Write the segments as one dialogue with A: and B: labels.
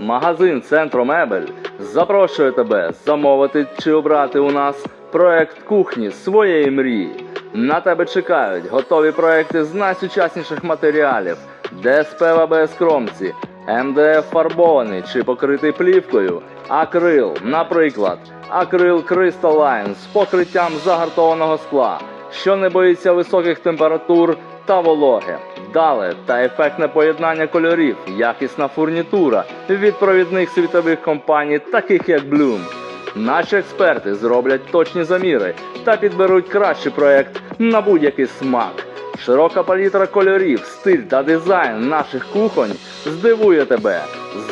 A: Магазин Центромебель запрошує тебе замовити чи обрати у нас проект кухні своєї мрії. На тебе чекають готові проекти з найсучасніших матеріалів, ДСП в АБС кромці, МДФ фарбований чи покритий плівкою, акрил, наприклад, акрил Crystal з покриттям загартованого скла, що не боїться високих температур та вологи. Вдале та ефектне поєднання кольорів, якісна фурнітура від провідних світових компаній, таких як Bloom. Наші експерти зроблять точні заміри та підберуть кращий проект на будь-який смак. Широка палітра кольорів, стиль та дизайн наших кухонь здивує тебе.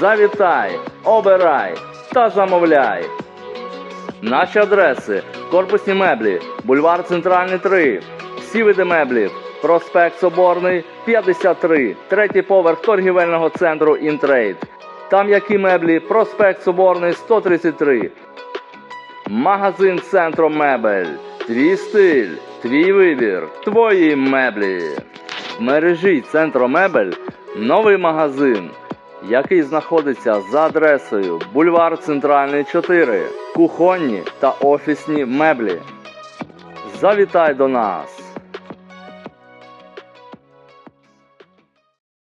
A: Завітай, обирай та замовляй. Наші адреси: корпусні меблі, бульвар Центральний 3, всі види меблів, проспект Соборний 53, третій поверх торгівельного центру Інтрейд. Там які меблі, проспект Соборний 133. Магазин Центро Мебель. Твій стиль, твій вибір, твої меблі. В мережі Центро Мебель новий магазин, який знаходиться за адресою Бульвар Центральний 4, кухонні та офісні меблі. Завітай до нас!